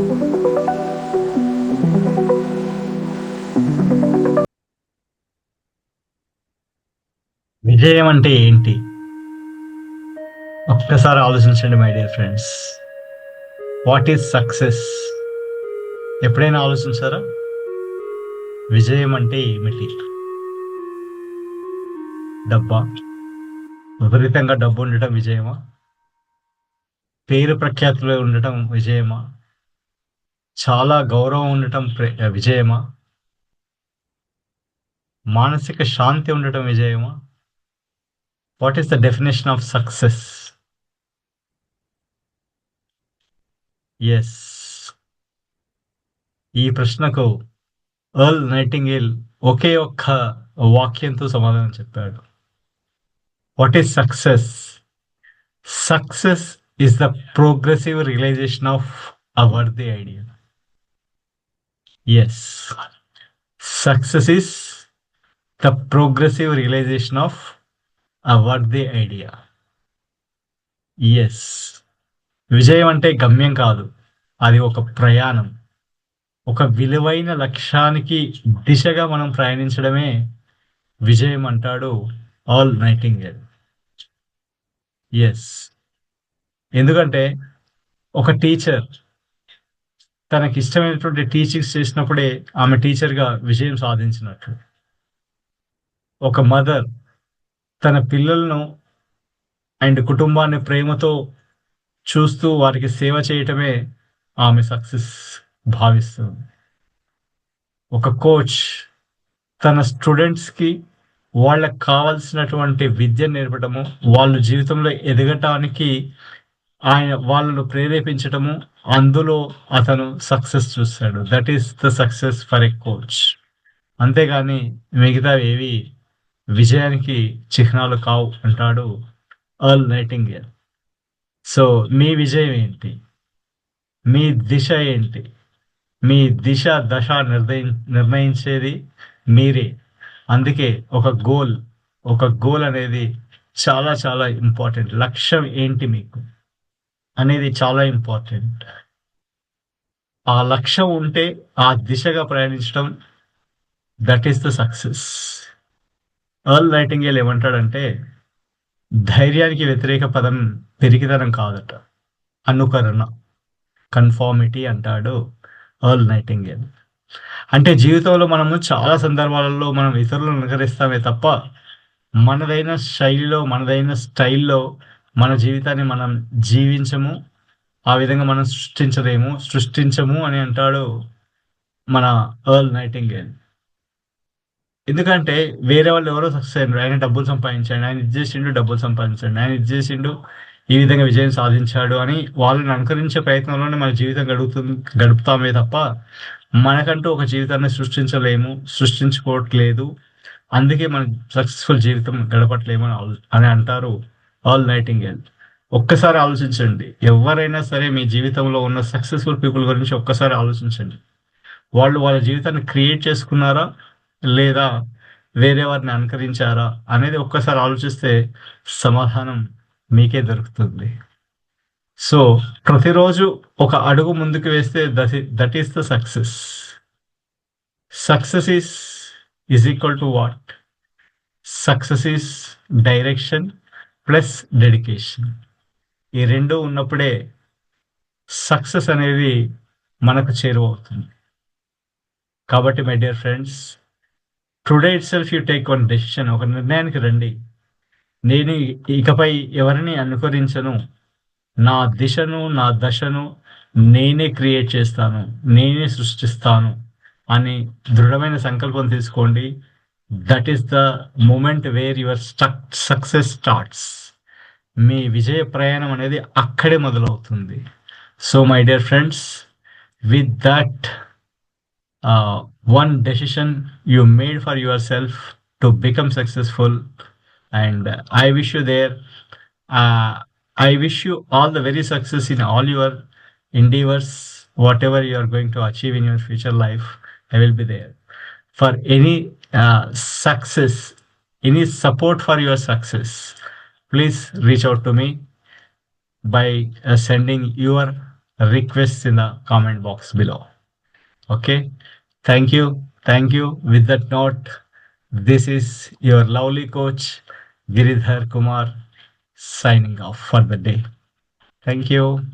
విజయం అంటే ఏంటి? ఒక్కసారి ఆలోచించండి my dear friends what is success ఎప్పుడైనా ఆలోచించారా? విజయం అంటే ఏమిటి? డబ్బా. విపరీతంగా డబ్బు ఉండటం విజయమా? పేరు ప్రఖ్యాతులు ఉండటం విజయమా? చాలా గౌరవం ఉండటం ప్రే- విజయమా? మానసిక శాంతి ఉండటం విజయమా? What is the definition of success yes ఈ ప్రశ్నకు ఎర్ల్ నైటింగేల్ ఒకే ఒక్క వాక్యంతో సమాధానం చెప్పాడు. What is success success is the progressive realization of our the idea yes success is the progressive realization of our the idea yes విజయం అంటే గమ్యం కాదు. అది ఒక ప్రయాణం. ఒక విలువైన లక్ష్యానికి దిశగా మనం ప్రయాణించడమే విజయం అంటాడు ఆల్ నైటింగేల్. ఎస్ ఎందుకంటే ఒక టీచర్ తనకి ఇష్టమైనటువంటి టీచింగ్స్ చేసినప్పుడే ఆమె టీచర్గా విజయం సాధించినట్లు ఒక మదర్ తన పిల్లలను అండ్ కుటుంబాన్ని ప్రేమతో చూస్తూ వారికి సేవ చేయటమే ఆమె సక్సెస్ భావిస్తుంది. ఒక కోచ్ తన స్టూడెంట్స్కి వాళ్ళకి కావాల్సినటువంటి విద్య నేర్పడము వాళ్ళు జీవితంలో ఎదగటానికి ఆయన వాళ్ళను ప్రేరేపించటము అందులో అతను సక్సెస్ చూస్తాడు. That is the success for a coach అంతేగాని మిగతా ఏవి విజయానికి చిహ్నాలు కావు అంటాడు అర్ల్ నైటింగేల్ సో మీ విజయం ఏంటి? మీ దిశ ఏంటి? మీ దిశ దశ నిర్ణయి నిర్ణయించేది మీరే. అందుకే ఒక గోల్ ఒక గోల్ అనేది చాలా చాలా ఇంపార్టెంట్ లక్ష్యం ఏంటి మీకు? అనేది చాలా ఇంపార్టెంట్. ఆ లక్ష్యం ఉంటే ఆ దిశగా ప్రయాణించడం that is the success Earl Nightingale ఏమంటాడంటే ధైర్యానికి వ్యతిరేక పదం పెరిగితనం కాదట అనుకరణ కన్ఫార్మిటీ అంటాడు ఎర్ల్ నైటింగేల్ అంటే జీవితంలో మనము చాలా సందర్భాలలో మనం ఇతరులను అనుకరిస్తామే తప్ప మనదైన శైలిలో మనదైన స్టైల్లో మన జీవితాన్ని మనం జీవించము ఆ విధంగా మనం సృష్టించలేము. సృష్టించము అని అంటాడు మన ఎర్ల్ నైటింగేల్ ఎందుకంటే వేరే వాళ్ళు ఎవరో సక్సెస్ అయ్యారు ఆయన డబ్బులు సంపాదించాడు ఆయన ఇది చేసిండు డబ్బులు సంపాదించాడు ఆయన ఇది చేసిండు ఈ విధంగా విజయం సాధించాడు అని వాళ్ళని అనుకరించే ప్రయత్నంలోనే మన జీవితం గడుపుతుంది గడుపుతామే తప్ప మనకంటూ ఒక జీవితాన్ని సృష్టించలేము సృష్టించుకోవట్లేదు. అందుకే మనం సక్సెస్ఫుల్ జీవితం గడపట్లేము అని అని అంటారు ఆల్ నైటింగేల్ ఒక్కసారి ఆలోచించండి. ఎవరైనా సరే మీ జీవితంలో ఉన్న సక్సెస్ఫుల్ పీపుల్ గురించి ఒక్కసారి ఆలోచించండి. వాళ్ళు వాళ్ళ జీవితాన్ని క్రియేట్ చేసుకున్నారా? లేదా వేరే వారిని అనుకరించారా? అనేది ఒక్కసారి ఆలోచిస్తే సమాధానం మీకే దొరుకుతుంది. సో ప్రతిరోజు ఒక అడుగు ముందుకు వేస్తే that that is the success. Success is is equal to what? Success is direction plus dedication. ఈ రెండు ఉన్నప్పుడే సక్సెస్ అనేది మనకు చేరువవుతుంది. కాబట్టి my dear friends today itself you take one decision ఒక నిర్ణయానికి రండి. నేను ఇకపై ఎవరిని అనుకరించను నా దిశను నా దశను నేనే క్రియేట్ చేస్తాను నేనే సృష్టిస్తాను అని దృఢమైన సంకల్పం తీసుకోండి. That is the moment where your stuck success starts మీ విజయ ప్రయాణం అనేది అక్కడే మొదలవుతుంది so my dear friends with that uh, one decision you made for yourself to become successful and uh, i wish you there uh, i wish you all the very success in all your endeavors whatever you are going to achieve in your future life i will be there for any uh, success any support for your success please reach out to me by uh, sending your requests in the comment box below. Okay. Thank you. Thank you. With that note, this is your lovely coach, Giridhar Kumar, signing off for the day. Thank you.